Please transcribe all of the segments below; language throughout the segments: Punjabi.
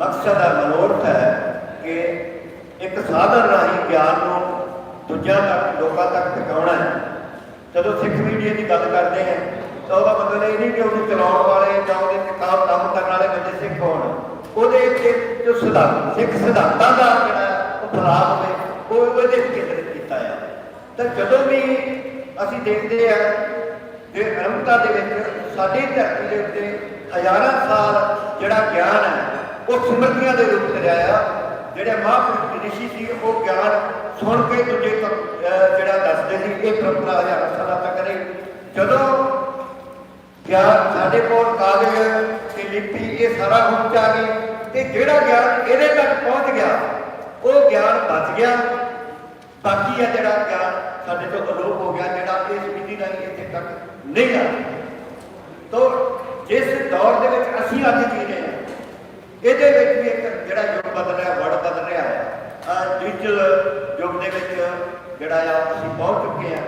ਮਕਸਦ ਹੈ ਮਨੋਰਥ ਹੈ ਕਿ ਇੱਕ ਸਾਧਨ ਰਾਹੀਂ ਗਿਆਨ ਨੂੰ ਦੂਜਿਆਂ ਤੱਕ, ਲੋਕਾਂ ਤੱਕ ਪਹੁੰਚਾਉਣਾ ਹੈ। ਜਦੋਂ ਸਿੱਖ ਮੀਡੀਆ ਦੀ ਗੱਲ ਕਰਦੇ ਹਾਂ, ਤਾਂ ਉਹਦਾ ਮਤਲਬ ਇਹ ਨਹੀਂ ਕਿ ਉਹਨੂੰ ਚਲਾਉਣ ਵਾਲੇ ਜਾਂ ਉਹਦੇ ਤੇ ਕੰਮ ਕਰਨ ਵਾਲੇ ਬੰਦੇ ਸਿੱਖ ਹੋਣ। ਉਹਦੇ ਤੇ ਜੋ ਸਿਧਾਂਤ, ਸਿੱਖ ਸਿਧਾਂਤਾਂ ਦਾ ਜਿਹੜਾ ਉਹ ਫਲਾਹ ਹੋਵੇ, ਉਹ ਉਹਦੇ ਤੇ ਕੇਂਦਰਿਤ ਕੀਤਾ ਆ। ਤਾਂ ਜਦੋਂ ਵੀ ਅਸੀਂ ਦੇਖਦੇ ਆ ਕਿ ਅਰੰਭਤਾ ਦੇ ਵਿੱਚ ਸਾਡੀ ਧਰਤੀ ਦੇ ਉੱਤੇ ਹਜ਼ਾਰਾਂ ਸਾਲ ਜਿਹੜਾ ਗਿਆਨ ਹੈ ਉਹ ਸਮਰਤੀਆਂ ਦੇ ਰੂਪ ਚ ਰਿਹਾ ਜਿਹੜੇ ਮਹਾਂਪੁਰਖ ਰਿਸ਼ੀ ਸੀ, ਉਹ ਗਿਆਨ ਸੁਣ ਕੇ ਦੂਜੇ ਤੱਕ ਜਿਹੜਾ ਦੱਸਦੇ ਸੀ, ਇਹ ਪਰੰਪਰਾ ਹਜ਼ਾਰਾਂ ਸਾਲਾਂ ਤੱਕ ਰਹੀ। ਜਦੋਂ ਗਿਆਨ ਸਾਡੇ ਕੋਲ ਕਾਗਜ਼ ਤੇ ਲਿਪੀ, ਇਹ ਸਾਰਾ ਹੁਣ ਆ ਗਈ ਤੇ ਜਿਹੜਾ ਗਿਆਨ ਇਹਦੇ ਤੱਕ ਪਹੁੰਚ ਗਿਆ, ਉਹ ਗਿਆਨ ਬਚ ਗਿਆ। ਬਾਕੀ ਆ ਜਿਹੜਾ ਗਿਆਨ ਸਾਡੇ ਤੋਂ ਅਲੋਪ ਹੋ ਗਿਆ, ਜਿਹੜਾ ਇਸ ਵਿਧੀ ਰਾਹੀਂ ਇੱਥੇ ਤੱਕ ਨਹੀਂ ਆਇਆ ਤੋ ਜਿਸ ਦੌਰ ਦੇ ਵਿੱਚ ਅਸੀਂ ਅੱਜ ਜੀ ਰਹੇ ਹਾਂ ਇਹਦੇ ਵਿੱਚ ਵੀ ਇੱਕ ਜਿਹੜਾ ਯੁੱਗ ਬਦਲ ਰਿਹਾ ਵਰਡ ਬਦਲ ਰਿਹਾ ਹੈ। ਡਿਜੀਟਲ ਯੁੱਗ ਦੇ ਵਿੱਚ ਜਿਹੜਾ ਆ, ਅਸੀਂ ਪਹੁੰਚ ਚੁੱਕੇ ਹਾਂ।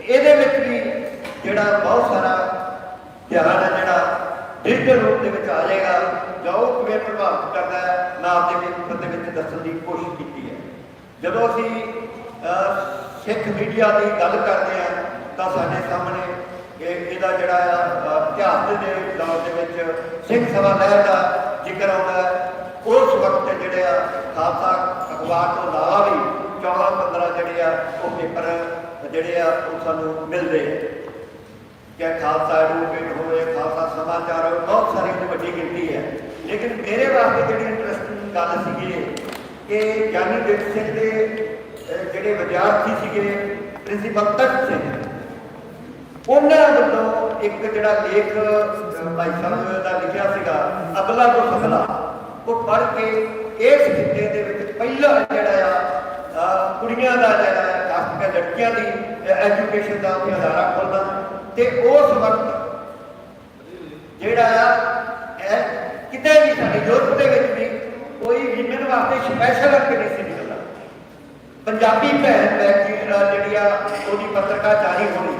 ਇਹਦੇ ਵਿੱਚ ਵੀ ਜਿਹੜਾ ਬਹੁਤ ਸਾਰਾ ਧਿਆਨ ਹੈ ਜਿਹੜਾ ਡਿਜੀਟਲ ਰੂਪ ਦੇ ਵਿੱਚ ਆ ਜਾਏਗਾ, ਜਾਂ ਉਹ ਕਿਵੇਂ ਪ੍ਰਭਾਵਿਤ ਕਰਦਾ ਹੈ, ਮੈਂ ਆਪਦੇ ਪੇਪਰ ਦੇ ਵਿੱਚ ਦੱਸਣ ਦੀ ਕੋਸ਼ਿਸ਼ ਕੀਤੀ ਹੈ। ਜਦੋਂ ਅਸੀਂ ਸਿੱਖ ਮੀਡੀਆ ਦੀ ਗੱਲ ਕਰਦੇ ਹਾਂ, ਤਾਂ ਸਾਡੇ ਸਾਹਮਣੇ ਇਹਦਾ ਜਿਹੜਾ ਆ ਇਤਿਹਾਸ ਦੇ ਦੌਰ ਦੇ ਵਿੱਚ ਸਿੰਘ ਸਭਾ ਲਹਿਰ ਦਾ ਜ਼ਿਕਰ ਆਉਂਦਾ ਹੈ। ਉਸ ਵਕਤ ਜਿਹੜੇ ਆ ਖਾਲਸਾ ਅਖਬਾਰ ਤੋਂ ਇਲਾਵਾ ਵੀ 14 15 ਜਿਹੜੇ ਆ ਉਹ ਪੇਪਰ ਜਿਹੜੇ ਆ ਉਹ ਸਾਨੂੰ ਮਿਲਦੇ ਆ। ਕਿ ਖਾਲਸਾ ਐਡਵੋਕੇਟ ਹੋਵੇ, ਖਾਲਸਾ ਸਮਾਚਾਰ ਹੋਵੇ, ਬਹੁਤ ਸਾਰੀ ਵੱਡੀ ਗਿਣਤੀ ਹੈ। ਲੇਕਿਨ ਮੇਰੇ ਵਾਸਤੇ ਜਿਹੜੀ ਇੰਟਰਸਟਿੰਗ ਗੱਲ ਸੀਗੀ ਕਿ ਗਿਆਨੀ ਦੇਵ ਸਿੰਘ ਦੇ ਜਿਹੜੇ ਵਿਦਿਆਰਥੀ ਸੀਗੇ, ਪ੍ਰਿੰਸੀਪਲ ਤਖਤ ਸਿੰਘ, ਉਹਨਾਂ ਵੱਲੋਂ ਇੱਕ ਜਿਹੜਾ ਲੇਖ ਭਾਈ ਸਾਹਿਬ ਦਾ ਲਿਖਿਆ ਸੀਗਾ ਅਬਲਾ ਤੋਂ ਸਫਲਾ ਉਹ ਪੜ੍ਹ ਕੇ ਇਸ ਖਿੱਤੇ ਦੇ ਵਿੱਚ ਪਹਿਲਾ ਜਿਹੜਾ ਆ ਕੁੜੀਆਂ ਦਾ ਜਿਹੜਾ ਖਾਸ ਕਰਕੇ ਲੜਕੀਆਂ ਦੀ ਐਜੂਕੇਸ਼ਨ ਦਾ ਉੱਥੇ ਅਦਾਰਾ ਖੋਲ੍ਹਣਾ ਤੇ ਉਸ ਵਕਤ ਜਿਹੜਾ ਆ ਕਿਤੇ ਵੀ ਸਾਡੇ ਯੂਰਪ ਦੇ ਵਿੱਚ ਵੀ ਕੋਈ ਵਿਮਨ ਵਾਸਤੇ ਸਪੈਸ਼ਲ ਅੰਕ ਨਹੀਂ ਸੀ ਨਿਕਲਦਾ ਪੰਜਾਬੀ ਭੈਣ ਲੈ ਜਿਹੜੀ ਆ, ਉਹਦੀ ਪੱਤਰਕਾਰ ਜਾਰੀ ਹੋਣੀ।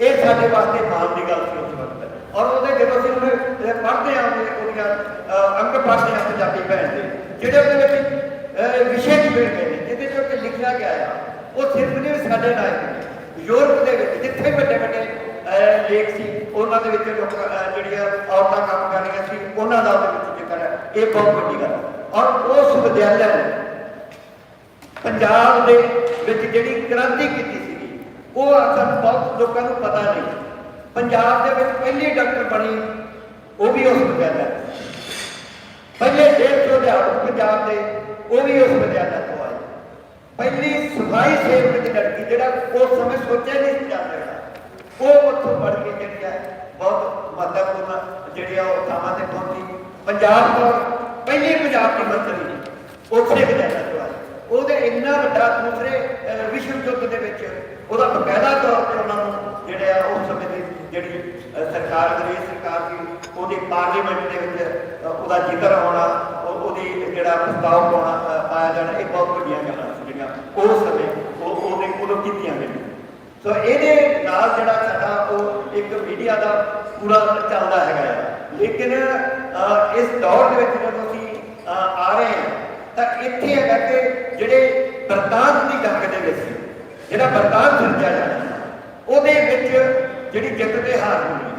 ਇਹ ਸਾਡੇ ਵਾਸਤੇ ਮਾਣ ਦੀ ਗੱਲ ਸੀ ਉਸ ਵਕਤ। ਔਰ ਉਹਦੇ ਜਦੋਂ ਅਸੀਂ ਉਹਨੇ ਪੜ੍ਹਦੇ ਆ ਉਹਦੇ ਉਹਦੀਆਂ ਅਹ, ਪੜ੍ਹਦੇ ਆ ਪੰਜਾਬੀ ਭੈਣ ਦੇ ਜਿਹੜੇ ਉਹਦੇ ਵਿੱਚ ਵਿਸ਼ੇ ਜੁੜੇ ਗਏ ਨੇ ਜਿਹਦੇ ਚ ਉੱਤੇ ਲਿਖਿਆ ਗਿਆ ਆ ਉਹ ਸਿਰਫ ਨਹੀਂ ਸਾਡੇ ਨਾਇਕ ਯੂਰਪ ਦੇ ਵਿੱਚ ਜਿੱਥੇ ਵੱਡੇ ਵੱਡੇ ਲੇਖ ਸੀ ਉਹਨਾਂ ਦੇ ਵਿੱਚ ਲੋਕ ਜਿਹੜੀਆਂ ਔਰਤਾਂ ਕੰਮ ਕਰ ਰਹੀਆਂ ਸੀ ਉਹਨਾਂ ਦਾ ਉਹਦੇ ਵਿੱਚ ਜ਼ਿਕਰ ਹੈ। ਇਹ ਬਹੁਤ ਵੱਡੀ ਗੱਲ ਔਰ ਉਸ ਵਿਦਿਆਲਿਆ ਨੇ ਪੰਜਾਬ ਦੇ ਵਿੱਚ ਜਿਹੜੀ ਕ੍ਰਾਂਤੀ ਕੀਤੀ ਸੀਗੀ ਉਹ ਅਸਲ ਬਹੁਤ ਲੋਕਾਂ ਨੂੰ ਪਤਾ ਨਹੀਂ। ਪੰਜਾਬ ਦੇ ਵਿੱਚ ਪਹਿਲੀ ਡਾਕਟਰ ਬਣੀ ਉਹ ਵੀ ਉਸ ਵਿਦਿਆਲਿਆ ਤੋਂ। ਪਹਿਲੇ 150 ਅਧਿਆਪਕ ਪੰਜਾਬ ਦੇ, ਉਹ ਵੀ ਉਸ ਵਿਦਿਆਲਿਆ ਤੋਂ ਆਏ ਪਹਿਲੀ ਸਫ਼ਾਈ ਸੇਵਕ ਦੀ ਲੜਕੀ, ਜਿਹੜਾ ਉਸ ਸਮੇਂ ਸੋਚਿਆ ਨਹੀਂ ਸੀ ਜਾ ਉਹ ਉੱਥੋਂ ਪੜ੍ਹ ਕੇ ਜਿਹੜੀ ਹੈ, ਬਹੁਤ ਮਹੱਤਵਪੂਰਨ ਜਿਹੜੀ ਆ ਉਹ ਥਾਵਾਂ ਤੇ ਪਹੁੰਚੀ। ਪੰਜਾਬ ਤੋਂ ਪਹਿਲੀ ਪੰਜਾਬ ਦੀ ਮੰਤਰੀ ਉੱਥੇ ਵਿਦਿਆਲਿਆ ਤੋਂ ਆਏ ਉਹਦੇ ਇੰਨਾ ਵੱਡਾ ਦੂਸਰੇ ਵਿਸ਼ਵ ਯੁੱਧ ਦੇ ਵਿੱਚ ਉਹਦਾ ਬਕਾਇਦਾ ਤੌਰ ਤੇ ਉਹਨਾਂ ਨੂੰ ਜਿਹੜੇ ਆ, ਉਸ ਸਮੇਂ ਦੇ ਜਿਹੜੀ ਸਰਕਾਰ ਅੰਗਰੇਜ਼ ਸਰਕਾਰ ਸੀ ਉਹਦੀ ਪਾਰਲੀਮੈਂਟ ਦੇ ਵਿੱਚ ਉਹਦਾ ਜ਼ਿਕਰ ਆਉਣਾ ਉਹਦੀ ਜਿਹੜਾ ਪ੍ਰਸਤਾਵ ਪਾਉਣਾ ਪਾਇਆ ਜਾਣਾ, ਇਹ ਬਹੁਤ ਵੱਡੀਆਂ ਗੱਲਾਂ ਜਿਹੜੀਆਂ ਉਸ ਸਮੇਂ ਉਹ ਉਹਦੇ ਉਦੋਂ ਕੀਤੀਆਂ ਗਈਆਂ। ਸੋ ਇਹਦੇ ਨਾਲ ਜਿਹੜਾ ਸਾਡਾ ਉਹ ਇੱਕ ਮੀਡੀਆ ਦਾ ਪੂਰਾ ਚੱਲਦਾ ਹੈਗਾ ਆ। ਲੇਕਿਨ ਇਸ ਦੌਰ ਦੇ ਵਿੱਚ ਜਦੋਂ ਅਸੀਂ ਆ ਰਹੇ ਹਾਂ, ਤਾਂ ਇੱਥੇ ਹੈਗਾ ਕਿ ਜਿਹੜੇ ਬਰਤਾਨ ਦੀ ਜੰਗ ਦੇ ਵਿੱਚ ਜਿਹੜਾ ਬਰਤਾਨ ਸਿਰਜਿਆ ਜਾਣਾ, ਉਹਦੇ ਵਿੱਚ ਜਿਹੜੀ ਜਿੱਤ ਤੇ ਹਾਰ ਹੋਣੀ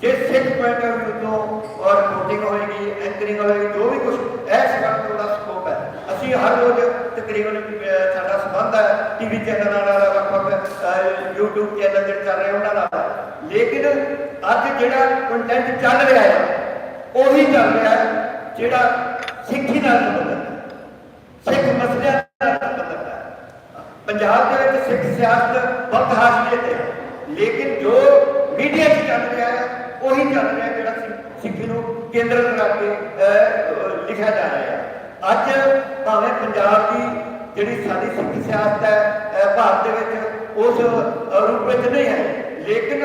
ਜੇ ਸਿੱਖ ਪੁਆਇੰਟ ਆਫ View ਤੋਂ ਔਰ ਰਿਪੋਰਟਿੰਗ ਹੋਏਗੀ ਐਂਕਰਿੰਗ ਹੋਏਗੀ, ਜੋ ਵੀ ਕੁਝ ਇਸ ਵਕਤ ਉਹਦਾ ਸਕੋਪ ਹੈ। ਅਸੀਂ ਹਰ ਰੋਜ਼ ਤਕਰੀਬਨ ਸਾਡਾ ਸੰਬੰਧ ਹੈ ਟੀਵੀ ਚੈਨਲਾਂ ਨਾਲ ਵੱਖ-ਵੱਖ YouTube ਚੈਨਲ ਜਿਹੜੇ ਚੱਲ ਰਹੇ ਉਹਨਾਂ ਨਾਲ। ਲੇਕਿਨ ਅੱਜ ਜਿਹੜਾ ਕੰਟੈਂਟ ਚੱਲ ਰਿਹਾ ਹੈ, ਉਹੀ ਚੱਲ ਰਿਹਾ ਹੈ, ਜਿਹੜਾ ਸਿੱਖੀ ਨਾਲ ਸੰਬੰਧਿਤ ਸਿੱਖ ਮਸਲਿਆਂ ਨਾਲ ਸੰਬੰਧਿਤ ਹੈ। ਪੰਜਾਬ ਦੇ ਵਿੱਚ ਸਿੱਖ ਸਿਆਸਤ ਬਹੁਤ ਹਾਸ਼ੀਏ ਤੇ ਹੈ। ਲੇਕਿਨ ਜੋ 'ਚ ਚੱਲ ਰਿਹਾ ਹੈ ਉਹੀ ਚੱਲ ਰਿਹਾ ਜਿਹੜਾ ਸਿੱਖੀ ਨੂੰ ਕੇਂਦਰਿਤ ਕਰਕੇ ਅਹ, ਲਿਖਿਆ ਜਾ ਰਿਹਾ ਹੈ ਅੱਜ ਭਾਵੇਂ ਪੰਜਾਬ ਦੀ ਜਿਹੜੀ ਸਾਡੀ ਸਿੱਖ ਸਿਆਸਤ ਹੈ ਭਾਰਤ ਦੇ ਵਿੱਚ ਉਸ ਰੂਪ ਵਿੱਚ ਨਹੀਂ ਹੈ ਲੇਕਿਨ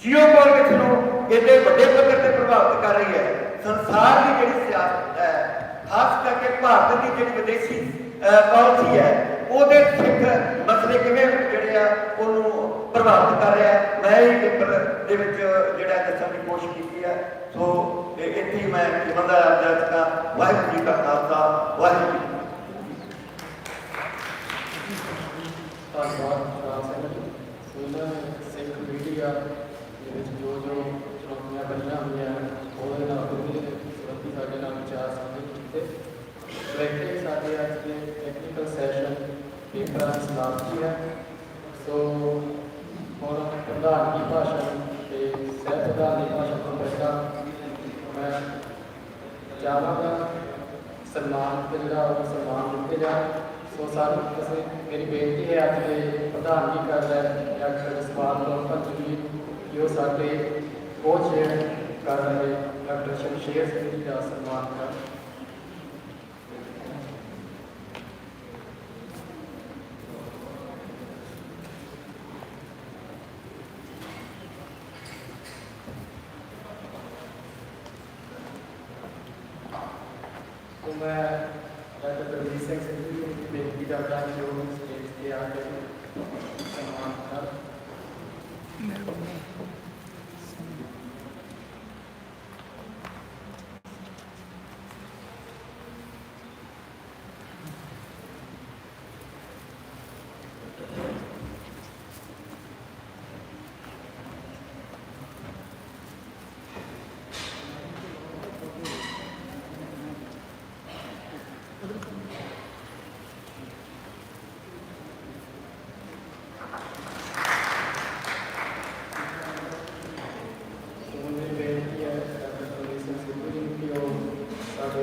ਜੀਓਪੋਲਿਟਿਕਸ ਨੂੰ ਇਹਦੇ ਵੱਡੇ ਪੱਧਰ ਤੇ ਪ੍ਰਭਾਵਿਤ ਕਰ ਰਹੀ ਹੈ। ਸੰਸਾਰ ਦੀ ਜਿਹੜੀ ਸਿਆਸਤ ਹੈ ਖਾਸ ਕਰਕੇ ਭਾਰਤ ਦੀ ਜਿਹੜੀ ਵਿਦੇਸ਼ੀ ਪਾਲਿਸੀ ਹੈ ਉਹਦੇ ਸਿੱਖ ਮਸਲੇ ਮਸਲੇ ਕਿਵੇਂ ਜਿਹੜੇ ਆ ਉਹਨੂੰ ਪ੍ਰਭਾਵਿਤ ਕਰ ਰਿਹਾ ਹੈ। ਮੈਂ ਇਹ ਪੇਪਰ ਦੇ ਵਿੱਚ ਜਿਹੜਾ ਦੱਸਣ ਦੀ ਕੋਸ਼ਿਸ਼ ਕੀਤੀ ਹੈ ਸੋ ਇਹ- ਇੱਥੇ ਹੀ ਮੈਂ ਜਿਮੰਦਾ ਅਰਜ਼ਾ ਦਾ ਵਾਹਿਗੁਰੂ ਜੀ ਕਾ ਖਾਲਸਾ, ਵਾਹਿਗੁਰੂ ਜੀ ਕੀ ਫਤਿਹ। ਧੰਨਵਾਦ ਰਾਜ ਸਿੰਘ ਜੀ ਸੋ ਇਹਨਾਂ ਨੇ ਸਿੱਖ ਮੀਡੀਆ ਦੇ ਵਿੱਚ ਜੋ ਜੋ ਚੁਣੌਤੀਆਂ ਬਣੀਆਂ ਹੋਈਆਂ ਹਨ, ਉਹਦੇ ਨਾਲ ਉਹਦੇ ਸੰਬੰਧੀ ਸਾਡੇ ਨਾਲ ਵਿਚਾਰ ਸਾਂਝੇ ਕੀਤੇ ਸੋ ਇੱਥੇ ਸਾਡੇ ਅੱਜ ਦੇ ਟੈਕਨੀਕਲ ਸੈਸ਼ਨ ਪੇਪਰਾਂ ਦੀ ਸਮਾਪਤੀ ਹੈ। ਸੋ, ਹੁਣ ਪ੍ਰਧਾਨ ਦੀ ਭਾਸ਼ਣ ਤੇ ਸਹਿ ਪ੍ਰਧਾਨ ਦੀ ਭਾਸ਼ਣ ਤੋਂ ਪਹਿਲਾਂ ਮੈਂ ਚਾਹਾਂਗਾ ਸਨਮਾਨ ਤੇ ਜਿਹੜਾ ਉਹ ਸਨਮਾਨ ਦਿੱਤੇ ਜਾਣ। ਸੋ ਸਾਨੂੰ ਕਿਸੇ, ਮੇਰੀ ਬੇਨਤੀ ਹੈ ਅੱਜ ਦੇ ਪ੍ਰਧਾਨ ਜੀ ਕਰ ਰਹੇ ਡਾਕਟਰ ਜਸਪਾਲ ਕੌਰ ਪੰਚ ਜੀ ਜੋ ਸਾਡੇ ਕੋਚ ਕਰ ਰਹੇ ਡਾਕਟਰ ਸ਼ਮਸ਼ੇਰ ਸਿੰਘ ਜੀ ਦਾ ਸਨਮਾਨ ਕਰ ਮੈਂ ਡਾਕਟਰ ਰਵੀ ਸਿੰਘ ਸਿੱਧੂ ਨੂੰ ਬੇਨਤੀ ਕਰਦਾ ਕਿ ਉਹ ਸਟੇਜ ਤੇ ਆ ਕੇ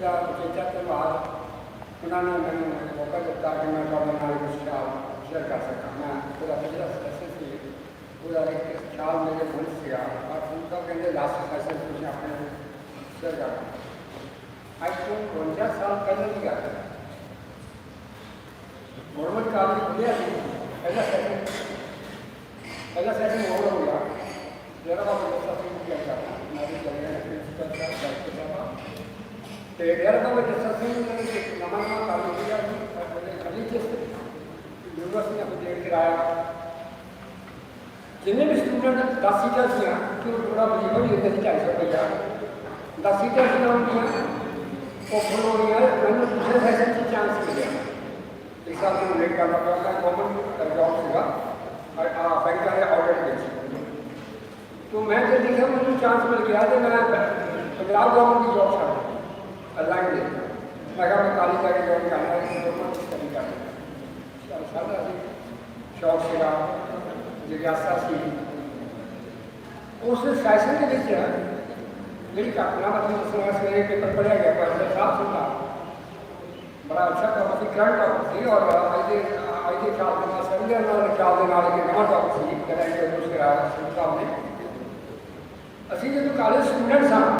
ਦਾ ਉਚੇਚਾ ਧੰਨਵਾਦ ਉਹਨਾਂ ਨੇ ਮੈਨੂੰ ਮੌਕਾ ਦਿੱਤਾ ਕਿ ਮੈਂ ਤੁਹਾਡੇ ਨਾਲ ਕੁਝ ਖਿਆਲ ਸ਼ੇਅਰ ਕਰ ਸਕਾਂ। ਮੈਂ ਉਹਦਾ ਪਹਿਲਾ ਸੈਸ਼ਨ ਸੀ, ਉਹਦਾ ਇੱਕ ਖਿਆਲ ਮੇਰੇ ਮਨ 'ਚ ਸੀਗਾ। ਔਰ ਹੁਣ ਤਾਂ ਕਹਿੰਦੇ ਲਾਸਟ ਸੈਸ਼ਨ ਤੁਸੀਂ ਆਪਣੇ ਸ਼ੇਅਰ ਕਰ ਅੱਜ ਤੋਂ 49 ਸਾਲ ਪਹਿਲਾਂ ਦੀ ਗੱਲ ਹੈ। ਗੌਰਮੈਂਟ ਕਾਲਜ ਖੁੱਲਿਆ ਸੀ, ਪਹਿਲਾ ਸੈਸ਼ਨ ఏడవచ్చి సత్సంగి भी स्टूडेंट दस सीटें थी कि पूरा तकरीबन एक ढाई सौ रुपया दस सीटें थी उनकी हो गई मैंने दूसरे सेशन से चांस मिले इस साल मैं लेट करना पड़ा मैं गवर्नमेंट जॉब सेगा बैंक ऑर्डर के तो मैं जब देखा मुझे चांस मिल गया तो मैं पंजाब गवर्नमेंट की जॉब छा अल्लाह मैं काली जाके शौक से रहा जिज्ञासा से उस सेशन के बीच मेरी मतलब समाज मेरे पेपर पढ़ा गया पर साफ़ सुथरा बड़ा अच्छा काम थी करंट टॉप थी और आईजे आईजे ख्याल देना संजय उन्होंने ख्याल देना नवा टॉप थी करेंगे उसके सामने असं जो कॉलेज स्टूडेंट्स हाँ